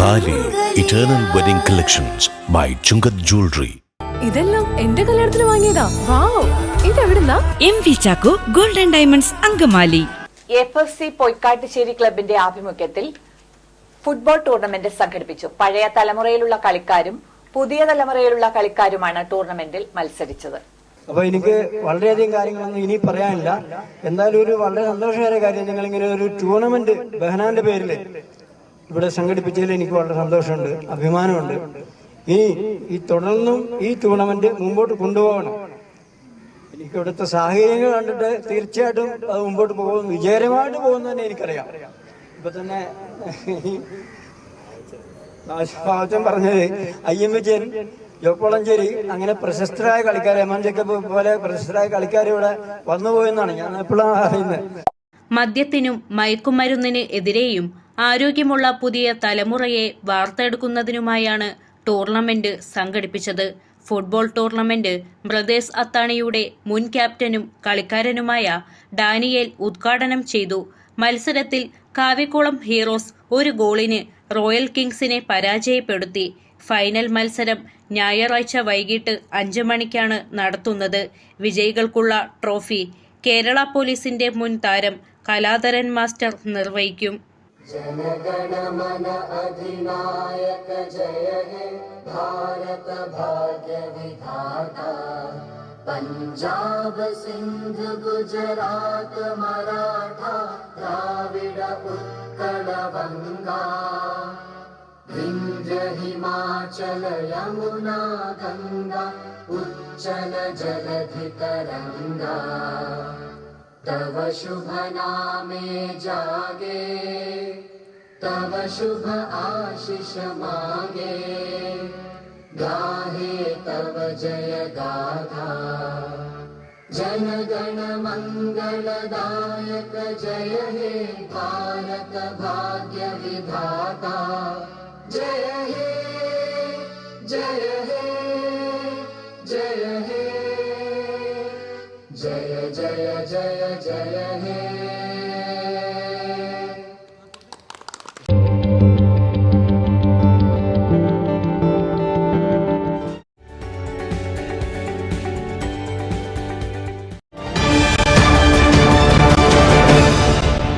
Thali eternal wedding collections by Chungath jewellery ഇതെല്ലാം എന്റെ കല്യാണത്തിന് വാങ്ങിയതാ. വാവ്. ഇതെവിടുന്നാ? M V Chacko golden diamonds Angamaly. F F C Poykkattussery ക്ലബിന്റെ ആഭിമുഖ്യത്തിൽ ഫുട്ബോൾ ടൂർണമെന്റ് സംഘടിപ്പിച്ചു. പഴയ തലമുറയിലുള്ള കളിക്കാരും പുതിയ തലമുറയിലുള്ള കളിക്കാരുമാണ് ടൂർണമെന്റിൽ മത്സരിച്ചത്. അപ്പൊ എനിക്ക് വളരെയധികം കാര്യങ്ങളൊന്നും ഇനി പറയാനില്ല. എന്തായാലും ഒരു വളരെ സന്തോഷകര കാര്യം. നിങ്ങൾ ഇങ്ങനെ ഒരു ടൂർണമെന്റ് ബഹനാന്റെ പേരിൽ ഇവിടെ സംഘടിപ്പിച്ചതിൽ എനിക്ക് വളരെ സന്തോഷമുണ്ട് അഭിമാനമുണ്ട്. ഇനി ഈ തുടർന്നും ഈ ടൂർണമെന്റ് മുമ്പോട്ട് കൊണ്ടുപോകണം. എനിക്ക് ഇവിടുത്തെ സാഹചര്യങ്ങൾ കണ്ടിട്ട് തീർച്ചയായിട്ടും അത് മുമ്പോട്ട് പോകും വിജയകരമായിട്ട് പോകുന്നു തന്നെ എനിക്കറിയാം. ഇപ്പൊ തന്നെ ആശാവച്ചൻ പറഞ്ഞത് എം വിജയൻ ജോപ്പളഞ്ചേരി അങ്ങനെ പ്രശസ്തരായ കളിക്കാർ എം എൻ ജേക്കബ് പോലെ പ്രശസ്തരായ കളിക്കാർ ഇവിടെ വന്നുപോയെന്നാണ് ഞാൻ എപ്പോഴാണ് അറിയുന്നത്. മദ്യത്തിനും മയക്കുമരുന്നിന് എതിരെയും ആരോഗ്യമുള്ള പുതിയ തലമുറയെ വാർത്തെടുക്കുന്നതിനുമായാണ് ടൂർണമെന്റ് സംഘടിപ്പിച്ചത്. ഫുട്ബോൾ ടൂർണമെന്റ് ബ്രദേഴ്സ് അത്താണിയുടെ മുൻ ക്യാപ്റ്റനും കളിക്കാരനുമായ ഡാനിയേൽ ഉദ്ഘാടനം ചെയ്തു. മത്സരത്തിൽ കാവിക്കുളം ഹീറോസ് ഒരു ഗോളിന് റോയൽ കിങ്സിനെ പരാജയപ്പെടുത്തി. ഫൈനൽ മത്സരം ഞായറാഴ്ച വൈകിട്ട് അഞ്ച് മണിക്കാണ് നടത്തുന്നത്. വിജയികൾക്കുള്ള ട്രോഫി കേരള പോലീസിന്റെ മുൻ താരം കലാധരൻ മാസ്റ്റർ നിർവഹിക്കും. जनगणमन अधिनायक जय हे भारत भाग्य विधाता। पञ्जाब सिन्ध गुजरात मराठा द्राविड उत्कण गङ्गा इन्द्रहिमाचल यमुना गङ्गा उज्जल जगधितरङ्गा तव शुभ नामे जागे, तव शुभ आशिष मागे। गाहे तव जय गाथा मंगल मङ्गलदायक जय हे भारत भाग्य विधाता। जय हे, जय जय जय जय जय हे